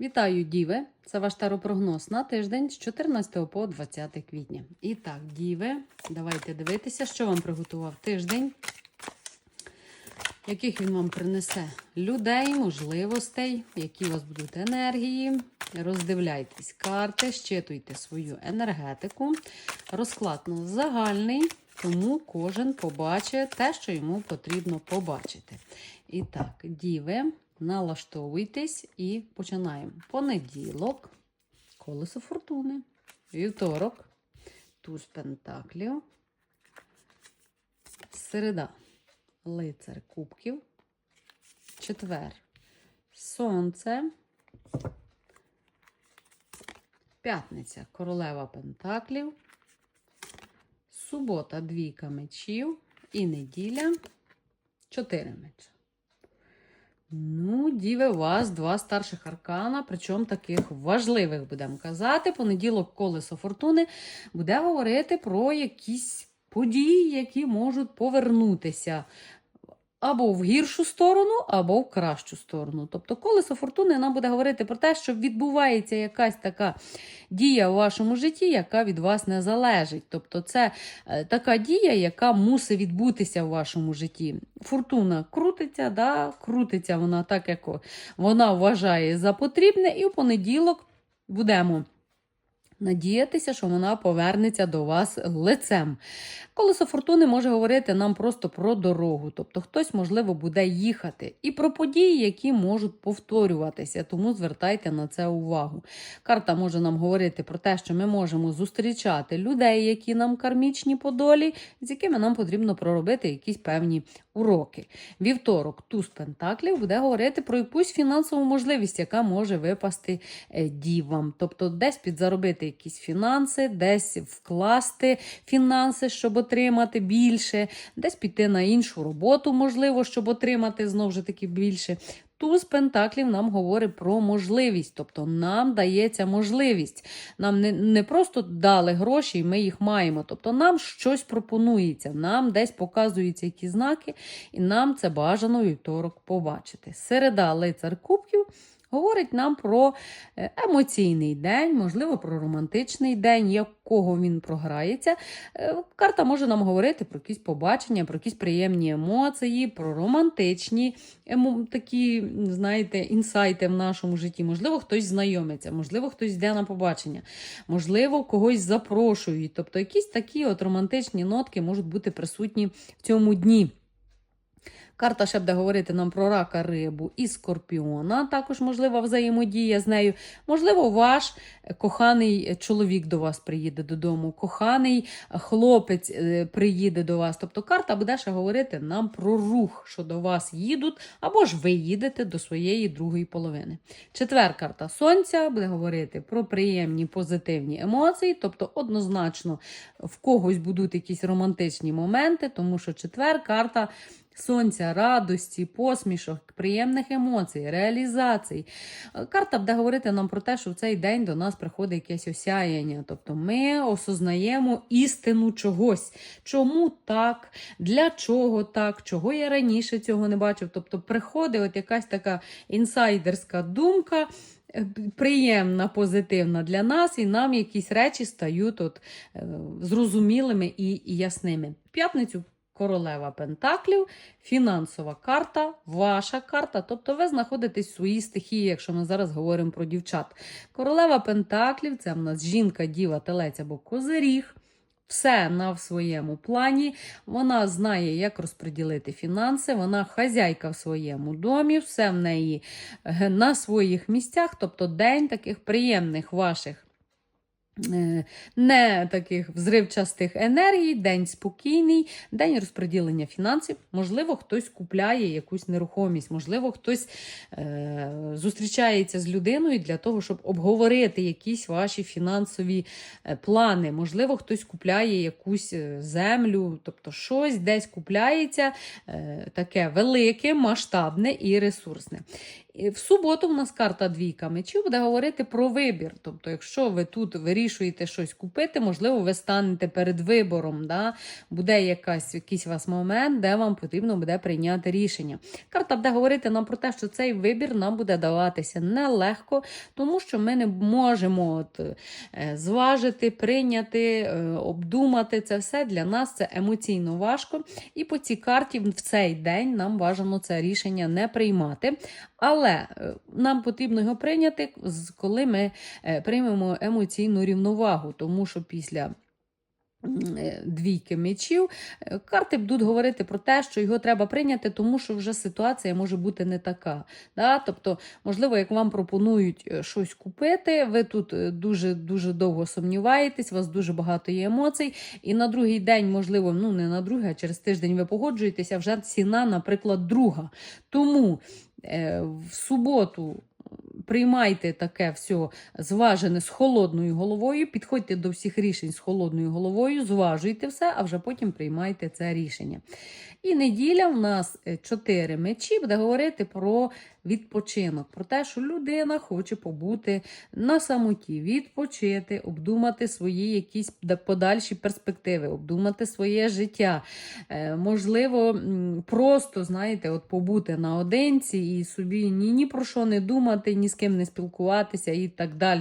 Вітаю, Діви! Це ваш таропрогноз на тиждень з 14 по 20 квітня. І так, Діви, давайте дивитися, що вам приготував тиждень, яких він вам принесе людей, можливостей, які у вас будуть енергії. Роздивляйтесь карти, щитуйте свою енергетику. Розклад у нас загальний, тому кожен побачить те, що йому потрібно побачити. І так, Діви. Налаштовуйтесь і починаємо. Понеділок, колесо фортуни, вівторок, туз пентаклів, середа, лицар кубків, четвер, сонце, п'ятниця, королева пентаклів, субота, двійка мечів і неділя, чотири меча. Ну, діве вас два старших аркана, причому таких важливих, будемо казати. Понеділок колесо фортуни буде говорити про якісь події, які можуть повернутися або в гіршу сторону, або в кращу сторону. Тобто, колесо фортуни нам буде говорити про те, що відбувається якась така дія у вашому житті, яка від вас не залежить. Тобто, це е, така дія, яка мусить відбутися в вашому житті. Фортуна крутиться, да, крутиться вона так, як вона вважає за потрібне, і в понеділок будемо. Надіятися, що вона повернеться до вас лицем. Колесо фортуни може говорити нам просто про дорогу, тобто хтось, можливо, буде їхати, і про події, які можуть повторюватися, тому звертайте на це увагу. Карта може нам говорити про те, що ми можемо зустрічати людей, які нам кармічні по долі, з якими нам потрібно проробити якісь певні уроки. Вівторок, туз пентаклів, буде говорити про якусь фінансову можливість, яка може випасти е, дівам. Тобто, десь підзаробити якісь фінанси, десь вкласти фінанси, щоб отримати більше, десь піти на іншу роботу, можливо, щоб отримати знову ж таки більше. Туз Пентаклів нам говорить про можливість, тобто нам дається можливість. Нам не, не просто дали гроші, і ми їх маємо. Тобто нам щось пропонується, нам десь показуються які знаки, і нам це бажано вівторок побачити. Середа лицар кубків. Говорить нам про е, емоційний день, можливо, про романтичний день, якого він програється. Е, Карта може нам говорити про якісь побачення, про якісь приємні емоції, про романтичні емо... такі, знаєте, інсайти в нашому житті. Можливо, хтось знайомиться, можливо, хтось йде на побачення, можливо, когось запрошують. Тобто, якісь такі от романтичні нотки можуть бути присутні в цьому дні. Карта ще буде говорити нам про рака рибу і скорпіона. Також можлива взаємодія з нею. Можливо, ваш коханий чоловік до вас приїде додому, коханий хлопець е, приїде до вас. Тобто карта буде ще говорити нам про рух, що до вас їдуть, або ж ви їдете до своєї другої половини. Четвер карта сонця буде говорити про приємні позитивні емоції, тобто однозначно в когось будуть якісь романтичні моменти, тому що четвер карта. Сонця, радості, посмішок, приємних емоцій, реалізацій. Карта буде говорити нам про те, що в цей день до нас приходить якесь осяяння. Тобто ми осознаємо істину чогось. Чому так? Для чого так? Чого я раніше цього не бачив? Тобто приходить от якась така інсайдерська думка. е, Приємна, позитивна для нас, і нам якісь речі стають от, е, зрозумілими і ясними. В п'ятницю Королева Пентаклів, фінансова карта, ваша карта. Тобто ви знаходитесь в своїй стихії, якщо ми зараз говоримо про дівчат. Королева Пентаклів це в нас жінка, діва, телець або козиріг. Все на своєму плані. Вона знає, як розподілити фінанси. Вона хазяйка в своєму домі, все в неї е, на своїх місцях. Тобто день таких приємних ваших. Е, Не таких взривчастих енергій, день спокійний, день розподілення фінансів. Можливо, хтось купляє якусь нерухомість, можливо, хтось е, зустрічається з людиною для того, щоб обговорити якісь ваші фінансові е, плани. Можливо, хтось купляє якусь е, землю, тобто щось десь купляється е, таке велике, масштабне і ресурсне. В суботу в нас карта двійка мечів буде говорити про вибір. Тобто, якщо ви тут вирішуєте щось купити, можливо, ви станете перед вибором. Да? Буде якась, якийсь у вас момент, де вам потрібно буде прийняти рішення. Карта буде говорити нам про те, що цей вибір нам буде даватися нелегко, тому що ми не можемо от, е, зважити, прийняти, е, обдумати це все. Для нас це емоційно важко. І по цій карті в цей день нам бажано це рішення не приймати. Але е, нам потрібно його прийняти, коли ми е, приймемо емоційну рівновагу, тому що після. е, Двійки мечів, карти будуть говорити про те, що його треба прийняти, тому що вже ситуація може бути не така. Да? Тобто, можливо, як вам пропонують щось купити, ви тут дуже дуже довго сумніваєтесь, у вас дуже багато є емоцій, і на другий день, можливо, ну не на другий, а через тиждень ви погоджуєтеся, вже ціна, наприклад, друга. Тому в суботу. Приймайте таке все зважене з холодною головою, підходьте до всіх рішень з холодною головою, зважуйте все, а вже потім приймайте це рішення. І неділя в нас е, чотири мечі буде говорити про відпочинок, про те, що людина хоче побути на самоті, відпочити, обдумати свої якісь подальші перспективи, обдумати своє життя. Е, можливо, просто, знаєте, от побути наодинці і собі ні, ні про що не думати, ні з ким не спілкуватися і так далі.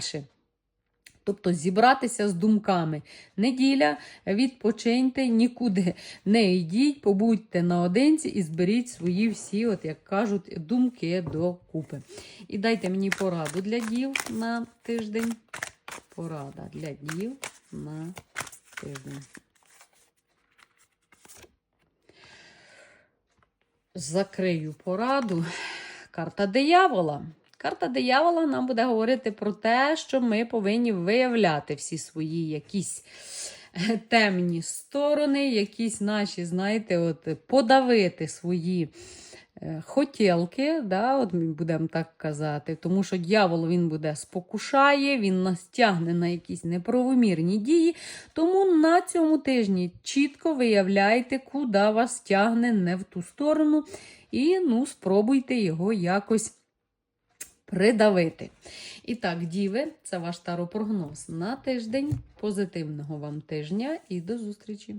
Тобто зібратися з думками. Неділя, відпочиньте, нікуди не йдіть, побудьте наодинці і зберіть свої всі, от як кажуть, думки докупи. І дайте мені пораду для дів на тиждень. Порада для дів на тиждень. Закрию пораду. Карта диявола. Карта диявола нам буде говорити про те, що ми повинні виявляти всі свої якісь е, темні сторони, якісь наші, знаєте, от, подавити свої е, хотілки, да, от будемо так казати, тому що дьявол він буде спокушає, він нас тягне на якісь неправомірні дії. Тому на цьому тижні чітко виявляйте, куди вас тягне не в ту сторону, і ну, спробуйте його якось придавити. І так, діви, це ваш таропрогноз на тиждень. Позитивного вам тижня і до зустрічі!